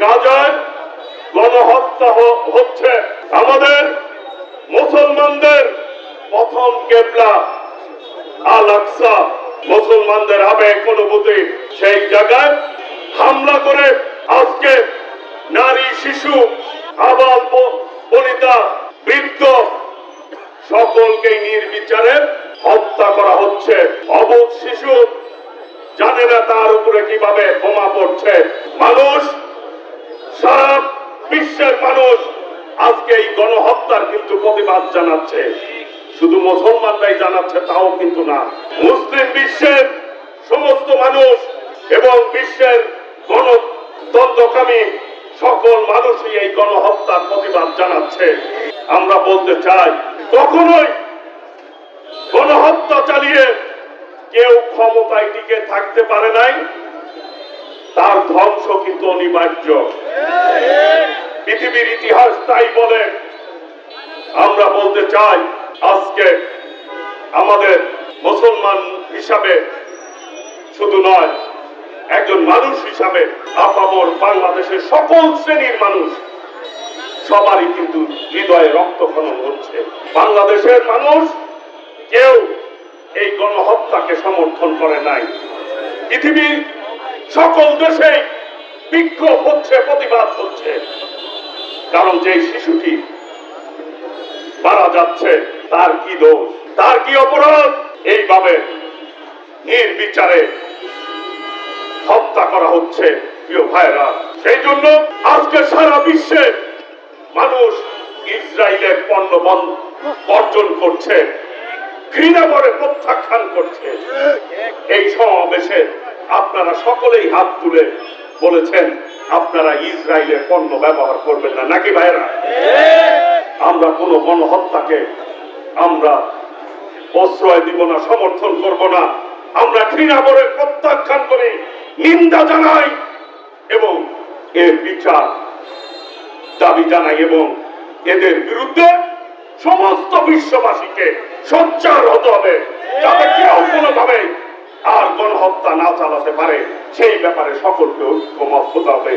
গাজায় গণহত্যা হচ্ছে আমাদের মুসলমানদের প্রথম কেবলা। আল মুসলমানদের আবেগ, অনুভূতি, সেই জায়গায় হামলা করে আজকে নারী, শিশু, আবাল বনিতা, বৃদ্ধ সকলকে নির্বিচারে হত্যা করা হচ্ছে। অবধ শিশু জানে না তার উপরে কীভাবে বোমা পড়ছে। মানুষ সারা বিশ্বের মানুষ আজকে এই গণহত্যার কিন্তু প্রতিবাদ জানাচ্ছে। শুধু মুসলমানরাই জানাচ্ছে, তাও কিন্তু না। মুসলিম বিশ্বের সমস্ত মানুষ এবং বিশ্বের গণতন্ত্রকামী সকল মানুষই এই গণহত্যার প্রতিবাদ জানাচ্ছে। আমরা বলতে চাই, কখনোই গণহত্যা চালিয়ে কেউ ক্ষমতায় টিকে থাকতে পারে নাই। তার ধ্বংস কিন্তু অনিবার্য। পৃথিবীর ইতিহাস তাই বলে। আমরা বলতে চাই, আজকে আমাদের মুসলমান হিসাবে শুধু নয়, একজন মানুষ হিসাবে আপামর বাংলাদেশের সকল শ্রেণির মানুষ, সবারই কিন্তু হৃদয়ে রক্তক্ষরণ হচ্ছে। বাংলাদেশের মানুষ কেউ এই গণহত্যাকে সমর্থন করে নাই। পৃথিবীর সকল দেশে বিক্ষোভ হচ্ছে, প্রতিবাদ হচ্ছে। কারণ যে শিশুটি মারা যাচ্ছে, তার কি দোষ? তার কি অপরাধ? এইভাবে নির্বিচারে হত্যা করা হচ্ছে প্রিয় ভাইরা সেই জন্য আজকে সারা বিশ্বে মানুষ ইসরায়েলের পণ্য বর্জন করছে, ঘৃণা করে, প্রত্যাখ্যান করছে। এই সমাবেশে আপনারা সকলেই হাত তুলে বলেছেন, আপনারা ইসরায়েলের পণ্য ব্যবহার করবেন না। নাকি ভাইরা আমরা কোন গণহত্যাকে আমরা প্রশ্রয় দিব না, সমর্থন করব না। আমরা ঘৃণা করে প্রত্যাখ্যান করে, নিন্দা জানাই এবং এর বিচার দাবি জানাই এবং এদের বিরুদ্ধে সমস্ত বিশ্ববাসীকে সোচ্চার হতে হবে। যাতে কেউ কোনোভাবে আর কোন হত্যা না চালাতে পারে সেই ব্যাপারে সকলকে ঐক্যমত হতে হবে।